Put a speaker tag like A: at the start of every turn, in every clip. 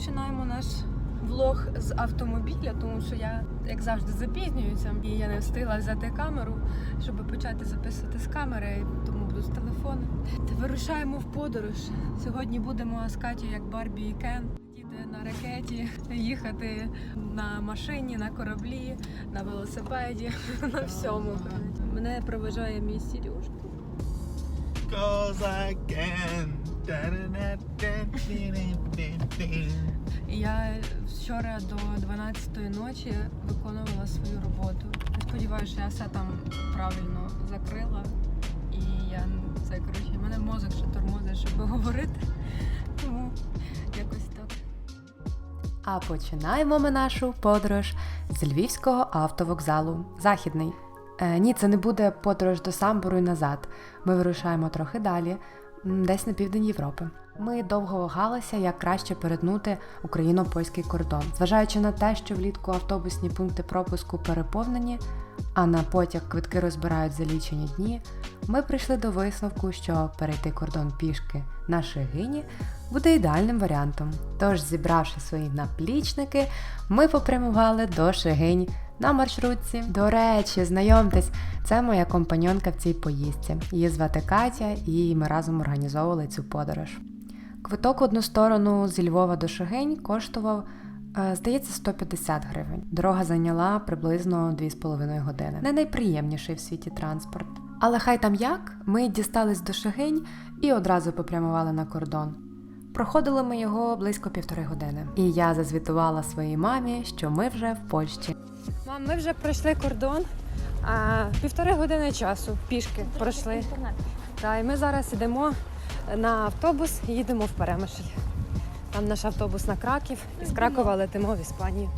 A: починаємо наш влог з автомобіля, тому що я, як завжди, запізнююся, і я не встигла взяти камеру, щоб почати записувати з камери, тому буду з телефону. Та вирушаємо в подорож. Сьогодні будемо з Катю, як Барбі і Кен. Летіти на ракеті, їхати на машині, на кораблі, на велосипеді, на всьому. Мене проважає мій Сірюшка.
B: Cause.
A: Я вчора до 12-ї ночі виконувала свою роботу. Сподіваюся, що я все там правильно закрила. І я це коротше, мене мозок ще тормозить, щоб говорити. Тому якось так.
C: А починаємо ми нашу подорож з львівського автовокзалу Західний. Е, ні, це не буде подорож до Самбуру і назад. Ми вирушаємо трохи далі, десь на південь Європи. Ми довго вагалися, як краще перетнути україно-польський кордон, зважаючи на те, що влітку автобусні пункти пропуску переповнені, а на потяг квитки розбирають за лічені дні. Ми прийшли до висновку, що перейти кордон пішки на Шигині буде ідеальним варіантом. Тож, зібравши свої наплічники, ми попрямували до Шигинь на маршрутці. До речі, знайомтесь, це моя компаньонка в цій поїздці. Її звати Катя, і ми разом організовували цю подорож. Квиток в одну сторону зі Львова до Шигинь коштував, е, здається, 150 гривень. Дорога зайняла приблизно 2,5 години. Не найприємніший в світі транспорт. Але хай там як, ми дістались до Шигинь і одразу попрямували на кордон. Проходили ми його близько півтори години. І я зазвітувала своїй мамі, що ми вже в Польщі.
A: Мам, ми вже пройшли кордон. А, півтори години часу пішки пройшли. Та, і ми зараз йдемо на автобус і їдемо в Перемишль. Там наш автобус на Краків, і з Кракова летимо в Іспанію.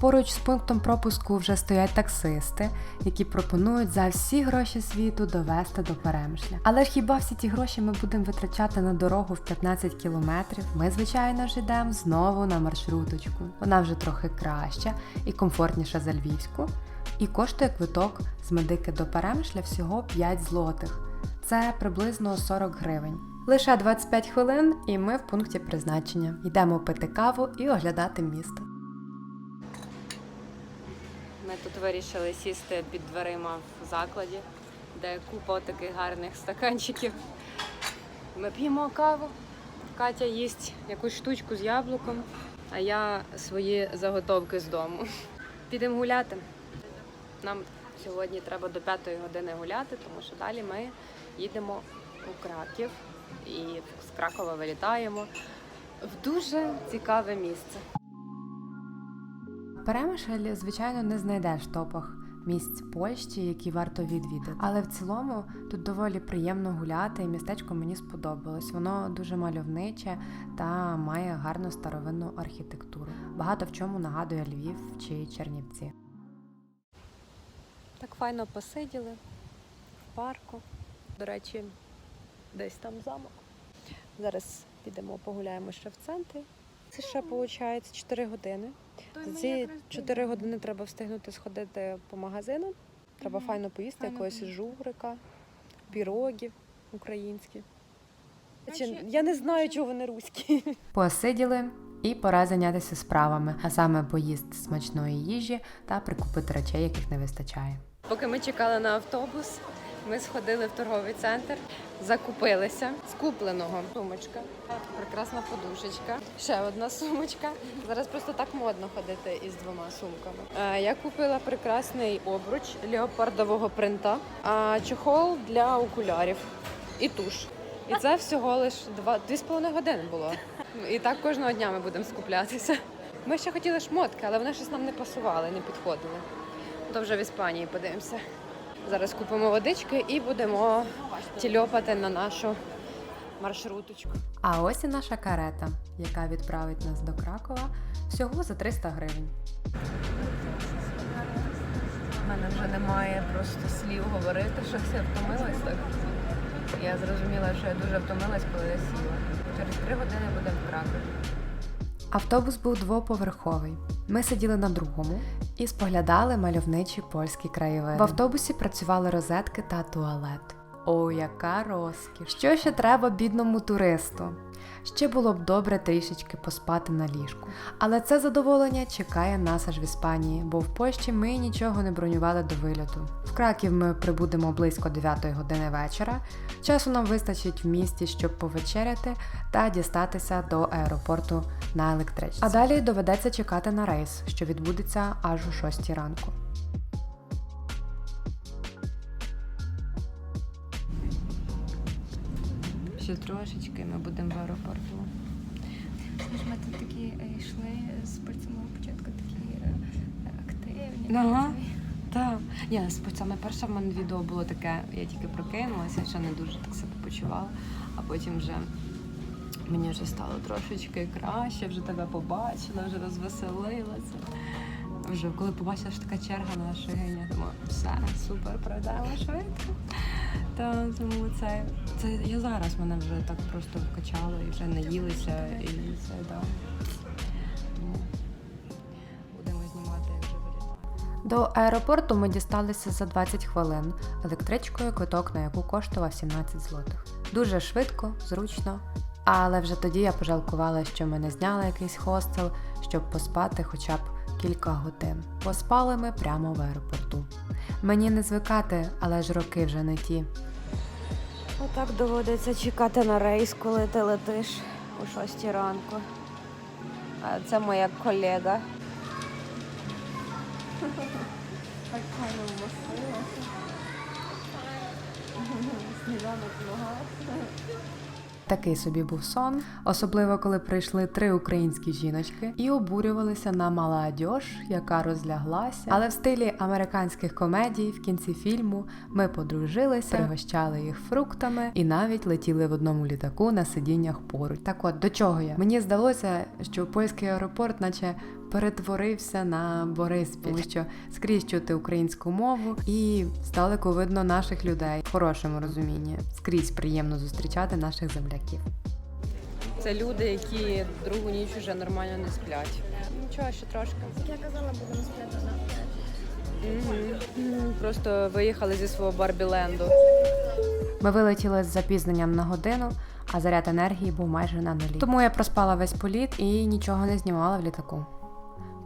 C: Поруч з пунктом пропуску вже стоять таксисти, які пропонують за всі гроші світу довести до перемишля. Але ж хіба всі ті гроші ми будемо витрачати на дорогу в 15 кілометрів? Ми, звичайно ж, йдемо знову на маршруточку. Вона вже трохи краща і комфортніша за львівську. І коштує квиток з медики до перемишля всього 5 злотих. Це приблизно 40 гривень. Лише 25 хвилин, і ми в пункті призначення. Йдемо пити каву і оглядати місто.
A: Ми тут вирішили сісти під дверима в закладі, де купа таких гарних стаканчиків. Ми п'ємо каву. Катя їсть якусь штучку з яблуком, а я свої заготовки з дому. Підемо гуляти. Нам сьогодні треба до п'ятої години гуляти, тому що далі ми їдемо у Краків і з Кракова вилітаємо в дуже цікаве місце.
C: Перемишль, звичайно, не знайдеш в топах місць Польщі, які варто відвідати. Але в цілому тут доволі приємно гуляти, і містечко мені сподобалось. Воно дуже мальовниче та має гарну старовинну архітектуру. Багато в чому нагадує Львів чи Чернівці.
A: Так файно посиділи в парку. До речі, десь там замок. Зараз підемо погуляємо ще в центрі. Це ще виходить 4 години. За ці 4 години треба встигнути сходити по магазинам. Треба файно поїсти
C: Файно
A: якогось
C: поїсти.
A: журика, пірогів українські. Чи- Я не знаю, чого вони руські.
C: Посиділи і пора зайнятися справами, а саме поїсти смачної їжі та прикупити речей, яких не вистачає.
A: Поки ми чекали на автобус, ми сходили в торговий центр, закупилися з купленого. Сумочка, прекрасна подушечка, ще одна сумочка. Зараз просто так модно ходити із двома сумками. Е, Я купила прекрасний обруч леопардового принта, а чохол для окулярів і туш. І це всього лиш два дві з половиною години було. І так кожного дня ми будемо скуплятися. Ми ще хотіли шмотки, але вони щось нам не пасували, не підходили. То вже в Іспанії подивимося. Зараз купимо водички і будемо тільопати на нашу маршруточку.
C: А ось і наша карета, яка відправить нас до Кракова всього за 300 гривень.
A: У мене вже немає просто слів говорити, що все втомилась так. Я зрозуміла, що я дуже втомилась, коли я сіла. Через три години будемо в Кракові.
C: Автобус був двоповерховий. Ми сиділи на другому і споглядали мальовничі польські краєвиди. В автобусі працювали розетки та туалет. О, яка розкіш! Що ще треба бідному туристу? Ще було б добре трішечки поспати на ліжку. Але це задоволення чекає нас аж в Іспанії, бо в Польщі ми нічого не бронювали до вильоту. В Краків ми прибудемо близько 9 години вечора. Часу нам вистачить в місті, щоб повечеряти та дістатися до аеропорту на електричці. А далі доведеться чекати на рейс, що відбудеться аж о 6 ранку. Ще трошечки ми будемо в аеропорту.
D: Ми ми тут такі е, йшли з самого початку такі е, активні.
C: Ага. Так, я саме перше в мене відео було таке, я тільки прокинулася, ще не дуже так себе почувала, а потім вже мені вже стало трошечки краще, вже тебе побачила, вже розвеселилася. Вже коли побачила, що така черга на ширині, думаю, все, супер, пройдемо швидко. Та тому це, це я зараз мене вже так просто вкачало і вже наїлися, і це да. Ну. До аеропорту ми дісталися за 20 хвилин електричкою, квиток на яку коштував 17 злотих. Дуже швидко, зручно. Але вже тоді я пожалкувала, що ми не зняли якийсь хостел, щоб поспати хоча б кілька годин. Поспали ми прямо в аеропорту. Мені не звикати, але ж роки вже не ті.
A: Отак доводиться чекати на рейс, коли ти летиш о 6 ранку. А це моя колега. Так. Сніданок нога.
C: Такий собі був сон, особливо коли прийшли три українські жіночки і обурювалися на молодіж, яка розляглася. Але в стилі американських комедій в кінці фільму ми подружилися, пригощали їх фруктами і навіть летіли в одному літаку на сидіннях поруч. Так от до чого я? Мені здалося, що польський аеропорт, наче перетворився на Бориспіль, тому що скрізь чути українську мову і здалеку видно наших людей в хорошому розумінні. Скрізь приємно зустрічати наших земляків.
A: Це люди, які другу ніч вже нормально не сплять. Нічого, ще трошки.
D: Як я казала, будемо спляти на
A: Мгм. Просто виїхали зі свого Барбіленду.
C: Ми вилетіли з запізненням на годину, а заряд енергії був майже на нулі. Тому я проспала весь політ і нічого не знімала в літаку.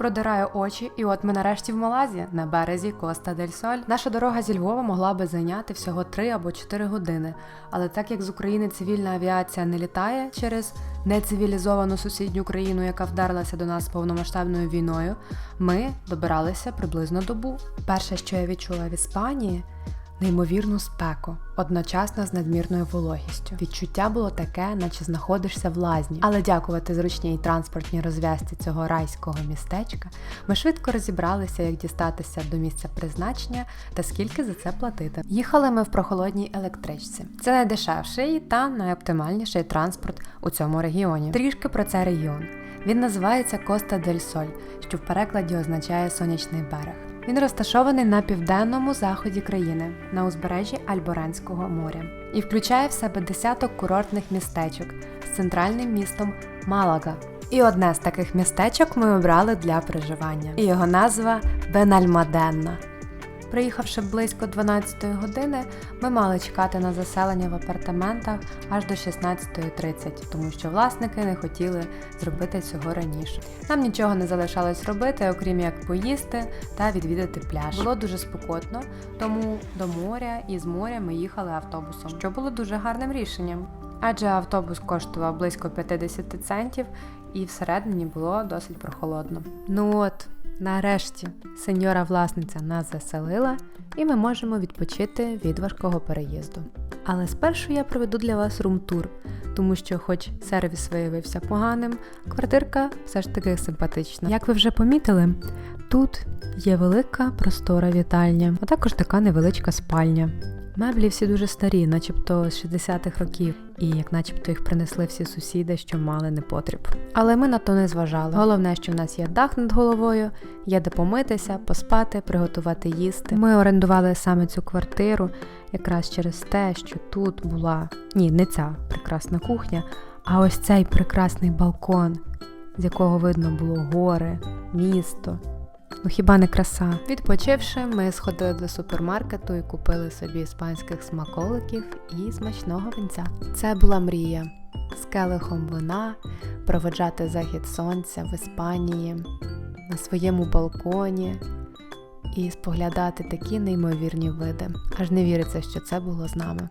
C: Продираю очі, і от ми нарешті в Малазі на березі Коста дель Соль. Наша дорога зі Львова могла би зайняти всього 3 або 4 години. Але так як з України цивільна авіація не літає через нецивілізовану сусідню країну, яка вдарилася до нас повномасштабною війною, ми добиралися приблизно добу. Перше, що я відчула в Іспанії, неймовірну спеку, одночасно з надмірною вологістю. Відчуття було таке, наче знаходишся в лазні. Але дякувати зручній транспортній розв'язці цього райського містечка, ми швидко розібралися, як дістатися до місця призначення та скільки за це платити. Їхали ми в прохолодній електричці. Це найдешевший та найоптимальніший транспорт у цьому регіоні. Трішки про цей регіон. Він називається Коста дель Соль, що в перекладі означає сонячний берег. Він розташований на південному заході країни на узбережжі Альборенського моря і включає в себе десяток курортних містечок з центральним містом Малага. І одне з таких містечок ми обрали для проживання. І його назва Бенальмаденна. Приїхавши близько 12 години, ми мали чекати на заселення в апартаментах аж до 16.30, тому що власники не хотіли зробити цього раніше. Нам нічого не залишалось робити, окрім як поїсти та відвідати пляж. Було дуже спекотно, тому до моря і з моря ми їхали автобусом, що було дуже гарним рішенням. Адже автобус коштував близько 50 центів, і всередині було досить прохолодно. Ну от, нарешті, сеньора власниця нас заселила, і ми можемо відпочити від важкого переїзду. Але спершу я проведу для вас рум-тур, тому що, хоч сервіс виявився поганим, квартирка все ж таки симпатична. Як ви вже помітили, тут є велика простора вітальня, а також така невеличка спальня. Меблі всі дуже старі, начебто з 60-х років, і як начебто їх принесли всі сусіди, що мали непотріб. Але ми на то не зважали. Головне, що в нас є дах над головою, є де помитися, поспати, приготувати їсти. Ми орендували саме цю квартиру якраз через те, що тут була ні, не ця прекрасна кухня, а ось цей прекрасний балкон, з якого видно було гори, місто Ну хіба не краса? Відпочивши, ми сходили до супермаркету і купили собі іспанських смаколиків і смачного винця. Це була мрія з келихом вина, проведжати захід сонця в Іспанії на своєму балконі і споглядати такі неймовірні види. Аж не віриться, що це було з нами.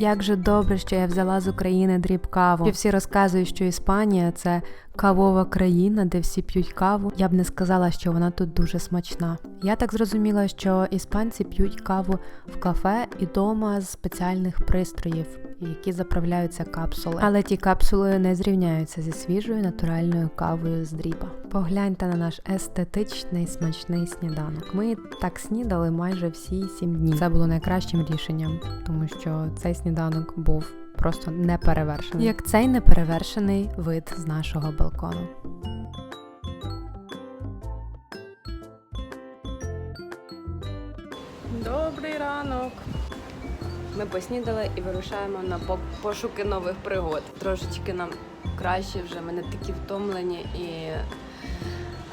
C: Як же добре, що я взяла з України дріб каву. І всі розказують, що Іспанія це кавова країна, де всі п'ють каву. Я б не сказала, що вона тут дуже смачна. Я так зрозуміла, що іспанці п'ють каву в кафе і дома з спеціальних пристроїв, які заправляються капсули. Але ті капсули не зрівняються зі свіжою натуральною кавою з дріба. Погляньте на наш естетичний смачний сніданок. Ми так снідали майже всі сім днів. Це було найкращим рішенням, тому що цей сніданок був просто неперевершений. Як цей неперевершений вид з нашого балкону.
A: Добрий ранок. Ми поснідали і вирушаємо на пошуки нових пригод. Трошечки нам краще вже, ми не такі втомлені і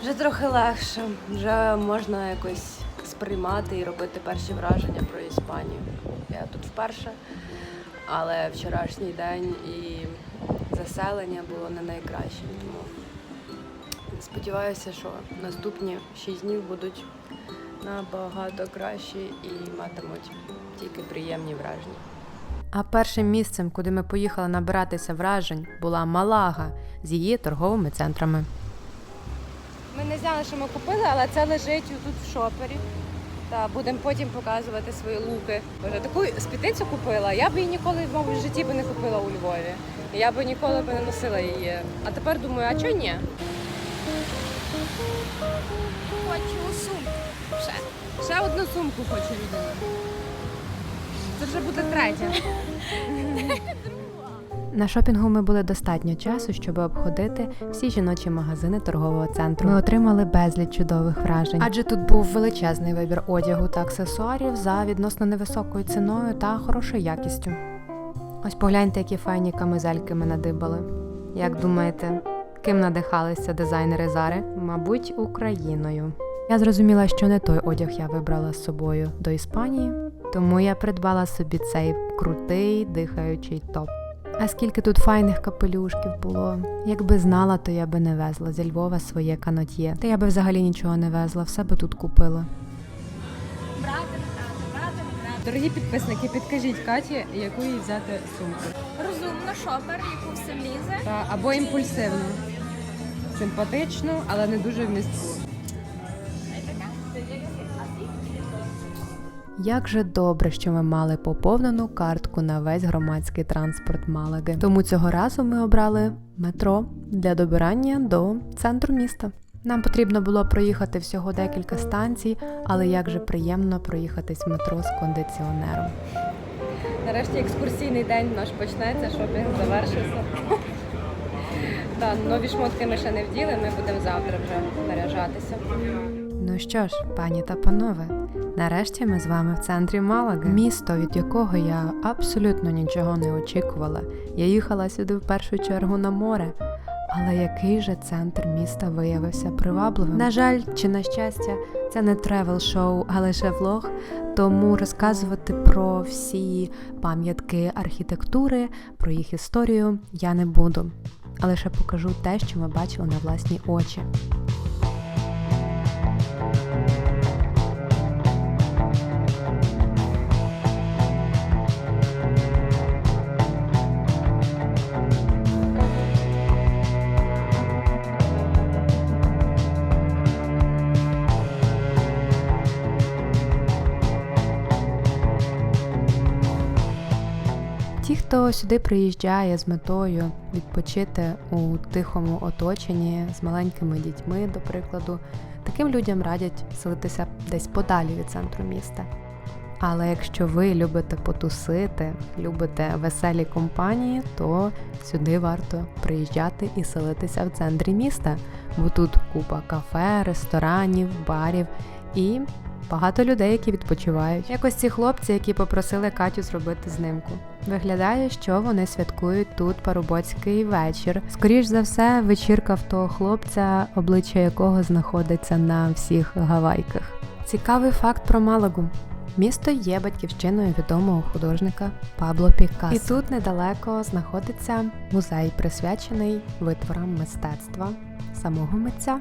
A: вже трохи легше. Вже можна якось сприймати і робити перші враження про Іспанію. Я тут вперше, але вчорашній день і заселення було не найкращим. Тому сподіваюся, що наступні шість днів будуть набагато кращі і матимуть тільки приємні враження.
C: А першим місцем, куди ми поїхали набиратися вражень, була Малага з її торговими центрами.
A: Ми не знали, що ми купили, але це лежить тут в шопері. Та будемо потім показувати свої луки. Боже, таку спідницю купила. Я б її ніколи мабуть, в житті би не купила у Львові. Я б ніколи б не носила її. А тепер думаю, а чого ні?
D: Хочу сумку. Ще.
A: Ще одну сумку хочу людина. Це вже буде третя.
C: На шопінгу ми були достатньо часу, щоб обходити всі жіночі магазини торгового центру. Ми отримали безліч чудових вражень, адже тут був величезний вибір одягу та аксесуарів за відносно невисокою ціною та хорошою якістю. Ось погляньте, які файні камизельки ми надибали. Як думаєте, ким надихалися дизайнери Зари? Мабуть, Україною. Я зрозуміла, що не той одяг я вибрала з собою до Іспанії, тому я придбала собі цей крутий дихаючий топ. А скільки тут файних капелюшків було. Якби знала, то я би не везла зі Львова своє канот'є. Та я би взагалі нічого не везла, все би тут купила.
A: Дорогі підписники, підкажіть Каті, яку їй взяти сумку.
D: Розумно, шопер, яку все влізе.
A: Та, або імпульсивну. Симпатичну, але не дуже вмістку.
C: Як же добре, що ми мали поповнену картку на весь громадський транспорт Малаги. Тому цього разу ми обрали метро для добирання до центру міста. Нам потрібно було проїхати всього декілька станцій, але як же приємно проїхатись метро з кондиціонером.
A: Нарешті екскурсійний день наш почнеться, шопінг завершився. Та нові шмотки ми ще не вділи, ми будемо завтра вже наряжатися.
C: Ну що ж, пані та панове, нарешті ми з вами в центрі Малаги, місто, від якого я абсолютно нічого не очікувала. Я їхала сюди в першу чергу на море. Але який же центр міста виявився привабливим? На жаль, чи на щастя, це не тревел шоу, а лише влог. Тому розказувати про всі пам'ятки архітектури, про їх історію я не буду. А лише покажу те, що ми бачили на власні очі. Хто сюди приїжджає з метою відпочити у тихому оточенні з маленькими дітьми, до прикладу, таким людям радять селитися десь подалі від центру міста. Але якщо ви любите потусити, любите веселі компанії, то сюди варто приїжджати і селитися в центрі міста, бо тут купа кафе, ресторанів, барів і багато людей, які відпочивають. Якось ці хлопці, які попросили Катю зробити знимку. Виглядає, що вони святкують тут парубоцький вечір. Скоріш за все, вечірка в того хлопця, обличчя якого знаходиться на всіх гавайках. Цікавий факт про Малагу. Місто є батьківщиною відомого художника Пабло Пікассо. І тут недалеко знаходиться музей, присвячений витворам мистецтва самого митця.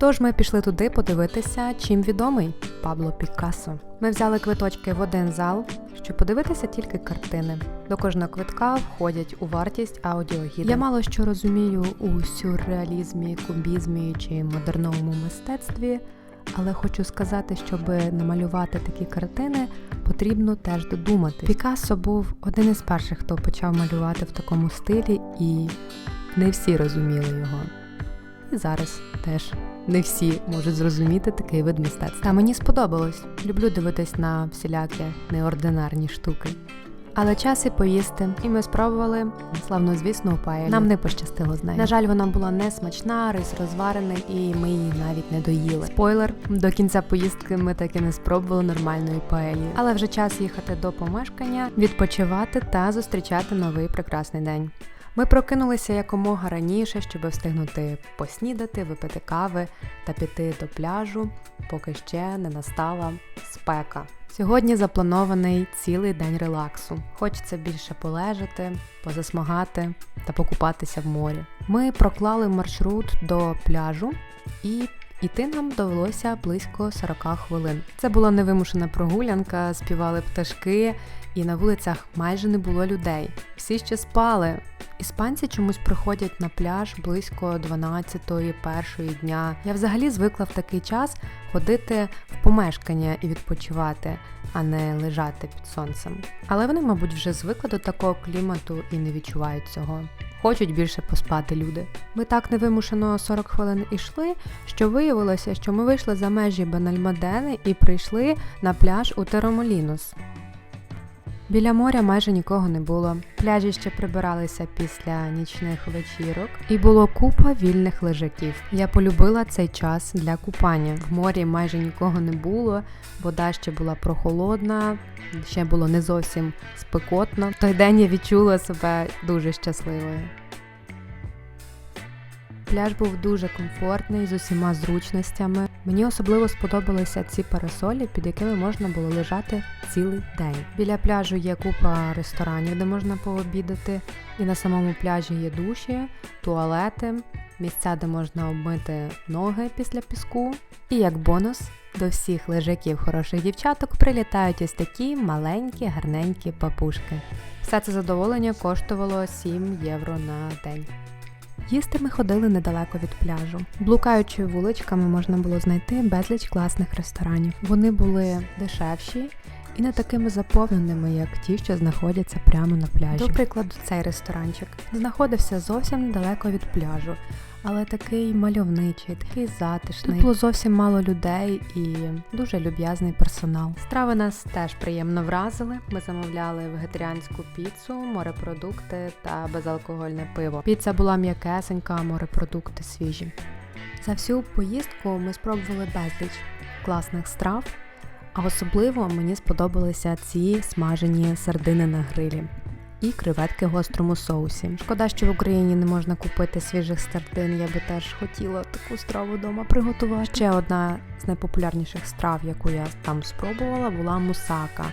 C: Тож ми пішли туди подивитися, чим відомий Пабло Пікассо. Ми взяли квиточки в один зал, щоб подивитися тільки картини. До кожного квитка входять у вартість аудіогіди. Я мало що розумію у сюрреалізмі, кубізмі чи модерновому мистецтві, але хочу сказати, щоб намалювати такі картини, потрібно теж додумати. Пікассо був один із перших, хто почав малювати в такому стилі, і не всі розуміли його. І зараз теж не всі можуть зрозуміти такий вид мистецтва. Та мені сподобалось. Люблю дивитись на всілякі неординарні штуки. Але час і поїсти, і ми спробували славнозвісну паелю. Нам не пощастило з нею. На жаль, вона була не смачна, рис розварений, і ми її навіть не доїли. Спойлер, до кінця поїздки ми так і не спробували нормальної паелі. Але вже час їхати до помешкання, відпочивати та зустрічати новий прекрасний день. Ми прокинулися якомога раніше, щоб встигнути поснідати, випити кави та піти до пляжу, поки ще не настала спека. Сьогодні запланований цілий день релаксу. Хочеться більше полежати, позасмагати та покупатися в морі. Ми проклали маршрут до пляжу і Іти нам довелося близько 40 хвилин. Це була невимушена прогулянка, співали пташки, і на вулицях майже не було людей. Всі ще спали. Іспанці чомусь приходять на пляж близько 12-ї, першої дня. Я взагалі звикла в такий час ходити в помешкання і відпочивати, а не лежати під сонцем. Але вони, мабуть, вже звикли до такого клімату і не відчувають цього. Хочуть більше поспати люди. Ми так невимушено 40 хвилин ішли, що виявилося, що ми вийшли за межі Бенальмадени і прийшли на пляж у Теромолінус. Біля моря майже нікого не було. Пляжі ще прибиралися після нічних вечірок, і було купа вільних лежаків. Я полюбила цей час для купання. В морі майже нікого не було, вода ще була прохолодна, ще було не зовсім спекотно. В той день я відчула себе дуже щасливою. Пляж був дуже комфортний з усіма зручностями. Мені особливо сподобалися ці парасолі, під якими можна було лежати цілий день. Біля пляжу є купа ресторанів, де можна пообідати, і на самому пляжі є душі, туалети, місця, де можна обмити ноги після піску. І як бонус до всіх лежаків хороших дівчаток прилітають ось такі маленькі, гарненькі папушки. Все це задоволення коштувало 7 євро на день. Їсти ми ходили недалеко від пляжу. Блукаючи вуличками можна було знайти безліч класних ресторанів. Вони були дешевші і не такими заповненими, як ті, що знаходяться прямо на пляжі. До прикладу, цей ресторанчик знаходився зовсім недалеко від пляжу, але такий мальовничий, такий затишний. Тут було зовсім мало людей і дуже люб'язний персонал. Страви нас теж приємно вразили. Ми замовляли вегетаріанську піцу, морепродукти та безалкогольне пиво. Піца була м'якесенька, а морепродукти свіжі. За всю поїздку ми спробували безліч класних страв. А особливо мені сподобалися ці смажені сардини на грилі і креветки в гострому соусі. Шкода, що в Україні не можна купити свіжих сардин. Я би теж хотіла таку страву вдома приготувати. Ще одна з найпопулярніших страв, яку я там спробувала, була мусака.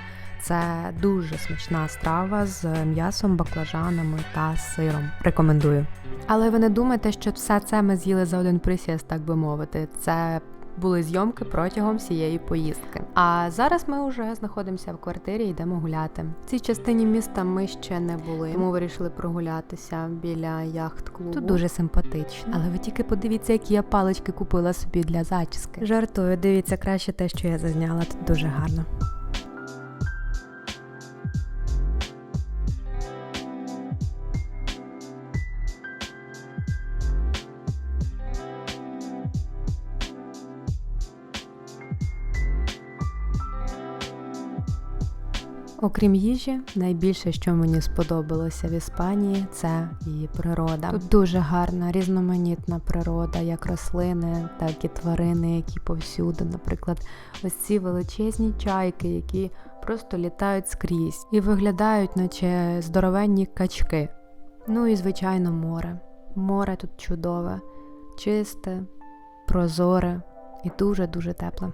C: Це дуже смачна страва з м'ясом, баклажанами та сиром. Рекомендую. Але ви не думайте, що все це ми з'їли за один присіст, так би мовити. Це були зйомки протягом всієї поїздки. А зараз ми вже знаходимося в квартирі і йдемо гуляти. В цій частині міста ми ще не були, тому вирішили прогулятися біля яхт-клубу. Тут дуже симпатично. Але ви тільки подивіться, які я палички купила собі для зачіски. Жартую, дивіться краще те, що я зазняла. Тут дуже гарно. Окрім їжі, найбільше, що мені сподобалося в Іспанії, це її природа. Тут дуже гарна, різноманітна природа, як рослини, так і тварини, які повсюди. Наприклад, ось ці величезні чайки, які просто літають скрізь і виглядають, наче здоровенні качки. Ну і звичайно, море. Море тут чудове, чисте, прозоре і дуже-дуже тепле.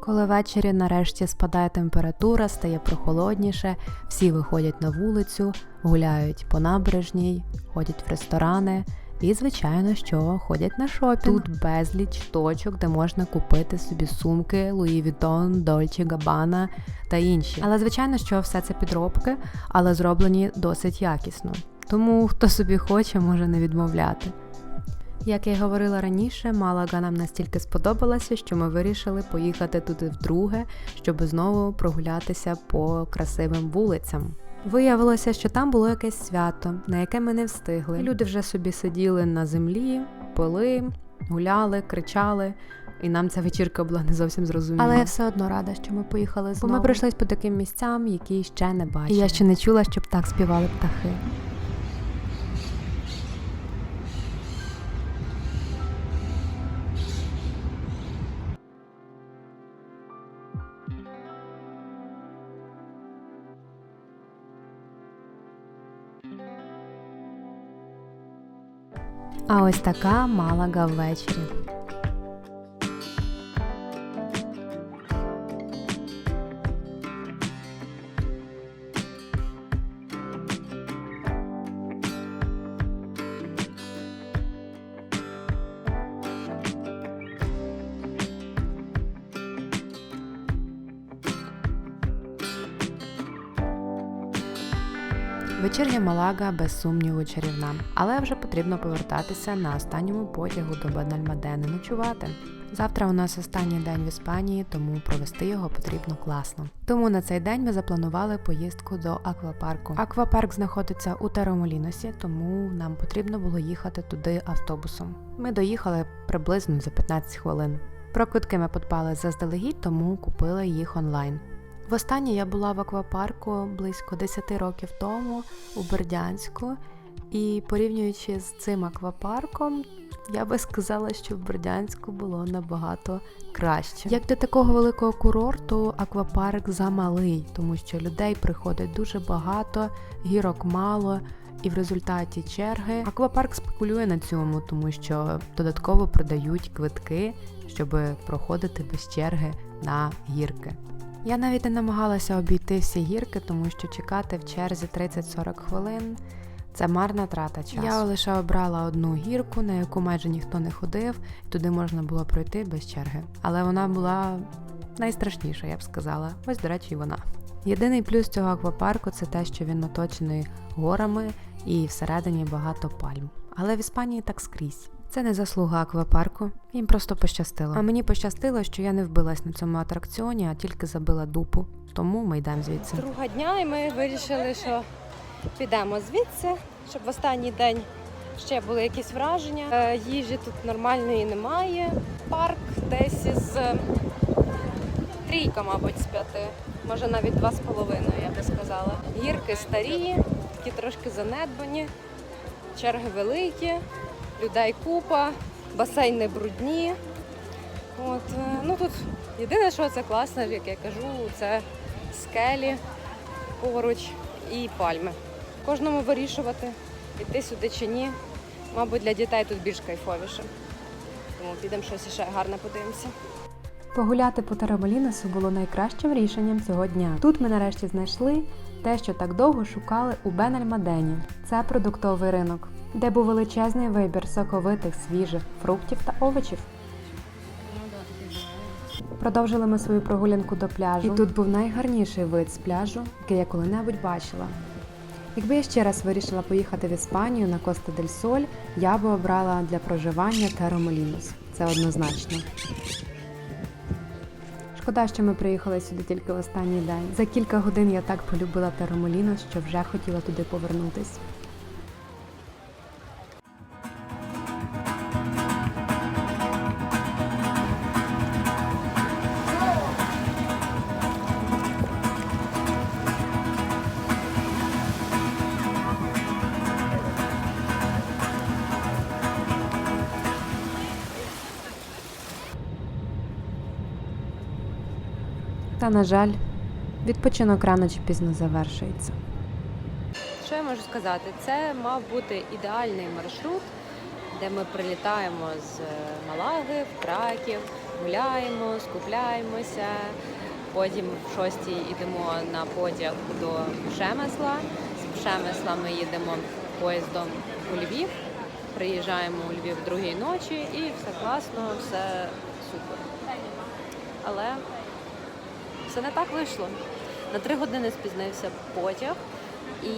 C: Коли ввечері нарешті спадає температура, стає прохолодніше, всі виходять на вулицю, гуляють по набережній, ходять в ресторани і, звичайно, що ходять на шопінг. Тут безліч точок, де можна купити собі сумки Louis Vuitton, Dolce Gabbana та інші. Але звичайно, що все це підробки, але зроблені досить якісно. Тому хто собі хоче, може не відмовляти. Як я й говорила раніше, Малага нам настільки сподобалася, що ми вирішили поїхати туди вдруге, щоб знову прогулятися по красивим вулицям. Виявилося, що там було якесь свято, на яке ми не встигли. Люди вже собі сиділи на землі, пили, гуляли, кричали. І нам ця вечірка була не зовсім зрозуміла. Але я все одно рада, що ми поїхали знову. Бо ми пройшлись по таким місцям, які ще не бачили. І я ще не чула, щоб так співали птахи. А ось така Малага ввечері. Вечірня Малага без сумніву чарівна, але вже потрібно повертатися на останньому потягу до Бенальмадени ночувати. Завтра у нас останній день в Іспанії, тому провести його потрібно класно. Тому на цей день ми запланували поїздку до аквапарку. Аквапарк знаходиться у Теромоліносі, тому нам потрібно було їхати туди автобусом. Ми доїхали приблизно за 15 хвилин. Про квитки ми подбали заздалегідь, тому купили їх онлайн. Востаннє я була в аквапарку близько 10 років тому у Бердянську, і порівнюючи з цим аквапарком, я би сказала, що в Бердянську було набагато краще. Як для такого великого курорту, аквапарк замалий, тому що людей приходить дуже багато, гірок мало. І в результаті черги аквапарк спекулює на цьому, тому що додатково продають квитки, щоб проходити без черги на гірки. Я навіть не намагалася обійти всі гірки, тому що чекати в черзі 30-40 хвилин це марна трата часу. Я лише обрала одну гірку, на яку майже ніхто не ходив, і туди можна було пройти без черги. Але вона була найстрашніша, я б сказала. Ось, до речі, і вона. Єдиний плюс цього аквапарку це те, що він оточений горами і всередині багато пальм. Але в Іспанії так скрізь. Це не заслуга аквапарку, їм просто пощастило. А мені пощастило, що я не вбилась на цьому атракціоні, а тільки забила дупу. Тому ми йдемо звідси.
A: Друга дня, і ми вирішили, що підемо звідси, щоб в останній день ще були якісь враження. Е, Їжі тут нормальної немає. Парк десь із е, трійка, мабуть, з п'яти, може навіть два з половиною, я би сказала. Гірки старі, такі трошки занедбані, черги великі, людей купа, басейни брудні. От, е, ну тут єдине, що це класно, як я кажу, це скелі поруч і пальми. Кожному вирішувати, йти сюди чи ні. Мабуть, для дітей тут більш кайфовіше. Тому підемо щось ще гарне подивимося.
C: Погуляти по Тарамаліносу було найкращим рішенням цього дня. Тут ми нарешті знайшли те, що так довго шукали у Бенальмадені. Це продуктовий ринок, де був величезний вибір соковитих свіжих фруктів та овочів. Продовжили ми свою прогулянку до пляжу. І тут був найгарніший вид з пляжу, який я коли-небудь бачила. Якби я ще раз вирішила поїхати в Іспанію на Коста дель Соль, я би обрала для проживання Теромолінос. Це однозначно. Шкода, що ми приїхали сюди тільки в останній день. За кілька годин я так полюбила Теромолінос, що вже хотіла туди повернутись. Та, на жаль, відпочинок рано чи пізно завершується.
A: Що я можу сказати? Це мав бути ідеальний маршрут, де ми прилітаємо з е, Малаги в Краків, гуляємо, скупляємося. Потім в шостій йдемо на потяг до Шемесла. З Шемесла ми їдемо поїздом у Львів. Приїжджаємо у Львів другій ночі і все класно, все супер. Але все не так вийшло. На три години спізнився потяг, і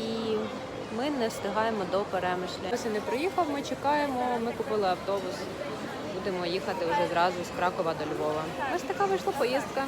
A: ми не встигаємо до перемишля. Ось не приїхав, ми чекаємо, ми купили автобус. Будемо їхати вже зразу з Кракова до Львова. Ось така вийшла поїздка.